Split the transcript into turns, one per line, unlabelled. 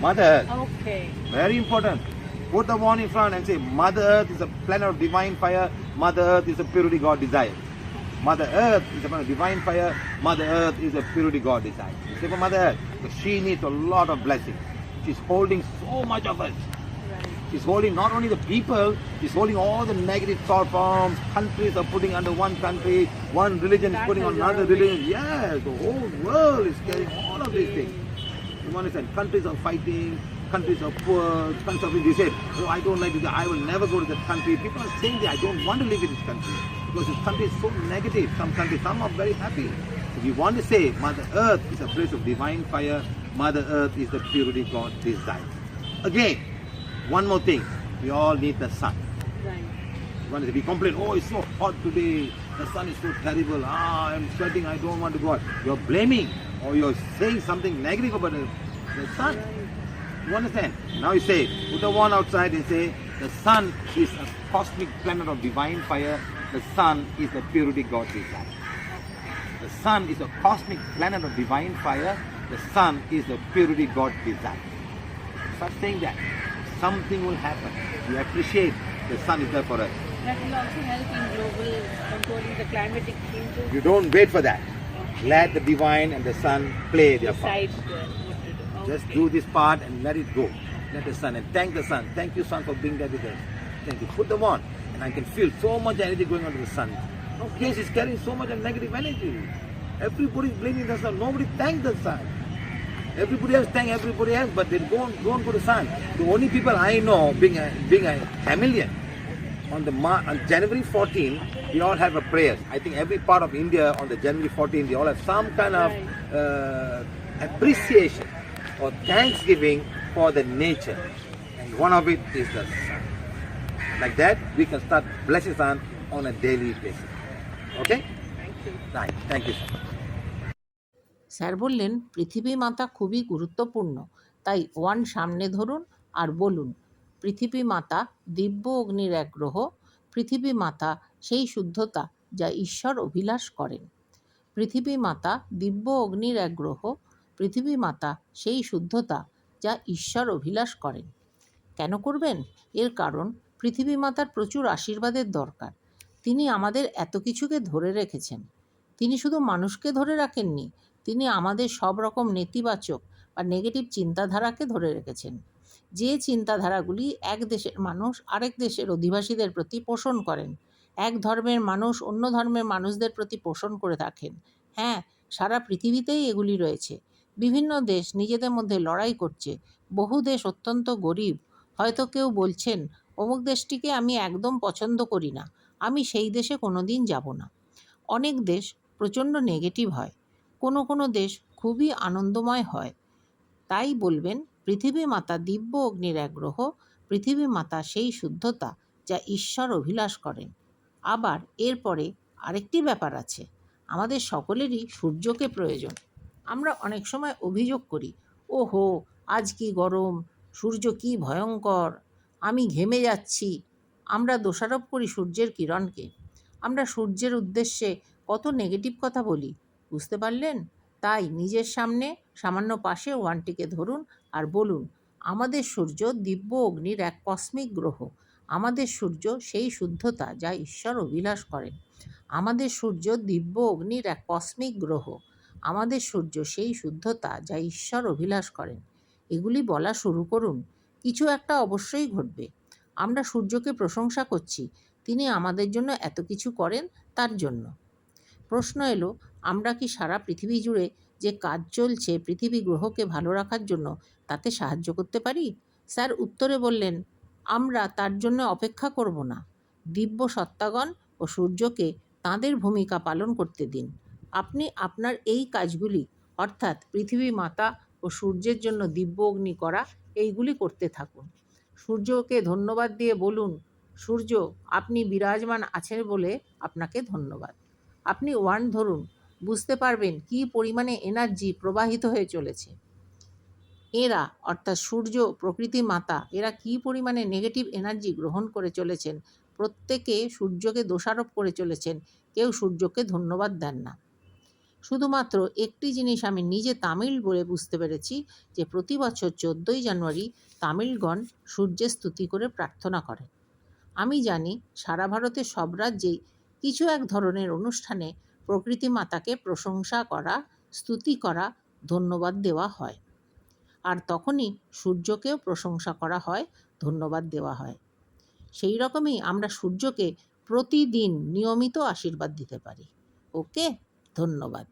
Mother Earth.
Okay.
Very important. Put the one in front and say, Mother Earth is a planet of divine fire. Mother Earth is a purity God desire. Mother Earth is a planet of divine fire. Mother Earth is a purity God desire. You say for Mother Earth, because she needs a lot of blessings. She's holding so much of us.
Right.
She's holding not only the people, she's holding all the negative thought forms. Countries are putting under one country, one religion is putting on another religion. Yes, the whole world is carrying all of these things. You understand? Countries are fighting, countries are poor, countries are they say, oh, I don't like it, I will never go to that country. People are saying that I don't want to live in this country because this country is so negative. Some countries, some are very happy. If you want to say Mother Earth is a place of divine fire, Mother Earth is the purity God desires. Again, one more thing, we all need the sun.
Right.
One is we complain, oh, it's so hot today, the sun is so terrible, ah, I'm sweating, I don't want to go out. You're blaming or you're saying something negative about the, the sun. You understand? Now you say, put the one outside and say, the sun is a cosmic planet of divine fire, the sun is the purity God desires. The sun is a cosmic planet of divine fire, the sun is the purity God desires. Start saying that. Something will happen. You appreciate the sun is there for us.
That will also help in global controlling the climatic changes.
You don't wait for that. Let the divine and the sun play their part. Just do this part and let it go. Let the sun and thank the sun. Thank you, sun, for being there with us. Thank you. Put them on, and I can feel so much energy going on to the sun. Yes, it's carrying so much negative energy. Everybody's blaming the sun. Nobody thank the sun. Everybody else thank everybody else, but they don't don't go to the sun. The only people I know being a being a chameleon. On the on January 14, we all have a prayer. I think every part of India on the January 14, they all have some kind of uh, appreciation or thanksgiving for the nature, and one of it is the sun. Like that, we can start blessing sun on a daily basis. Okay?
Thank you.
Right. Thank you. Sir.
Sir বললেন পৃথিবী মাতা খুবই গুরুত্বপূর্ণ তাই one সামনে ধরুন আর বলুন পৃথিবী মাতা দিব্য অগ্নির এক গ্রহ, পৃথিবী মাতা সেই শুদ্ধতা যা ঈশ্বর অভিলাষ করেন। পৃথিবী মাতা দিব্য অগ্নির এক গ্রহ, পৃথিবী মাতা সেই শুদ্ধতা যা ঈশ্বর অভিলাষ করেন। কেন করবেন? এর কারণ পৃথিবী মাতার প্রচুর আশীর্বাদের দরকার। তিনি আমাদের এত কিছুকে ধরে রেখেছেন। তিনি শুধু মানুষকে ধরে রাখেননি, তিনি আমাদের সব রকম নেতিবাচক বা নেগেটিভ চিন্তাধারাকে ধরে রেখেছেন। যে চিন্তাধারাগুলি এক দেশের মানুষ আরেক দেশের অধিবাসীদের প্রতি পোষণ করেন। এক ধর্মের মানুষ অন্য ধর্মের মানুষদের প্রতি পোষণ করে থাকেন। হ্যাঁ সারা পৃথিবীতেই এগুলি রয়েছে। বিভিন্ন দেশ নিজেদের মধ্যে লড়াই করছে। বহু দেশ অত্যন্ত গরিব। হয়তো কেউ বলছেন, অমুক দেশটিকে আমি একদম পছন্দ করি না। আমি সেই দেশে কোনো দিন যাব না। অনেক দেশ প্রচণ্ড নেগেটিভ হয়। কোনো কোনো দেশ খুবই আনন্দময় হয়। তাই বলবেন পৃথিবী মাতা দিব্য অগ্নির এক গ্রহ পৃথিবী মাতা সেই শুদ্ধতা যা ঈশ্বর অভিলাষ করেন। আবার এরপরে আরেকটি ব্যাপার আছে, আমাদের সকলেরই সূর্যকে প্রয়োজন। আমরা অনেক সময় অভিযোগ করি, ওহো, আজ কি গরম, সূর্য কি ভয়ঙ্কর, আমি ঘেমে যাচ্ছি। আমরা দোষারোপ করি সূর্যের কিরণকে। আমরা সূর্যের উদ্দেশ্যে কত নেগেটিভ কথা বলি, বুঝতে পারলেন? তাই নিজের সামনে সামান্য পাশে ওয়ানটিকে ধরুন আর বলুন, আমাদের সূর্য দিব্য অগ্নির এক কসমিক গ্রহ। আমাদের সূর্য সেই শুদ্ধতা যা ঈশ্বর অভিলাষ করেন। আমাদের সূর্য দিব্য অগ্নির এক কসমিক গ্রহ। আমাদের সূর্য সেই শুদ্ধতা যা ঈশ্বর অভিলাষ করেন। এগুলি বলা শুরু করুন। কিছু একটা অবশ্যই ঘটবে। আমরা সূর্যকে প্রশংসা করছি। তিনি আমাদের জন্য এত কিছু করেন তার জন্য। প্রশ্ন এলো আমরা কি সারা পৃথিবী জুড়ে যে কাজ চলছে পৃথিবী গ্রহকে ভালো রাখার জন্য তাতে সাহায্য করতে পারি? স্যার উত্তরে বললেন, আমরা তার জন্য অপেক্ষা করব না। দিব্য সত্তাগণ ও সূর্যকে তাঁদের ভূমিকা পালন করতে দিন। আপনি আপনার এই কাজগুলি, অর্থাৎ পৃথিবী মাতা ও সূর্যের জন্য দিব্য অগ্নি করা, এইগুলি করতে থাকুন। সূর্যকে ধন্যবাদ দিয়ে বলুন, সূর্য, আপনি বিরাজমান আছেন বলে আপনাকে ধন্যবাদ। আপনি ওয়ান ধরুন বুঝতে পারবেন কী পরিমাণে এনার্জি প্রবাহিত হয়ে চলেছে। এরা, অর্থাৎ সূর্য, প্রকৃতি মাতা, এরা কী পরিমাণে নেগেটিভ এনার্জি গ্রহণ করে চলেছেন? প্রত্যেকে সূর্যকে দোষারোপ করে চলেছেন, কেউ সূর্যকে ধন্যবাদ দেন না। শুধুমাত্র একটি জিনিস আমি নিজে তামিল বলে বুঝতে পেরেছি, যে প্রতি বছর চোদ্দোই জানুয়ারি তামিলগণ সূর্যের স্তুতি করে প্রার্থনা করেন। আমি জানি সারা ভারতের সব রাজ্যেই কিছু এক ধরনের অনুষ্ঠানে প্রকৃতি মাতাকে প্রশংসা করা, স্তুতি করা, ধন্যবাদ দেওয়া হয়। আর তখনই সূর্যকেও প্রশংসা করা হয়, ধন্যবাদ দেওয়া হয়। সেই রকমই আমরা সূর্যকে প্রতিদিন নিয়মিত আশীর্বাদ দিতে পারি। ওকে, ধন্যবাদ।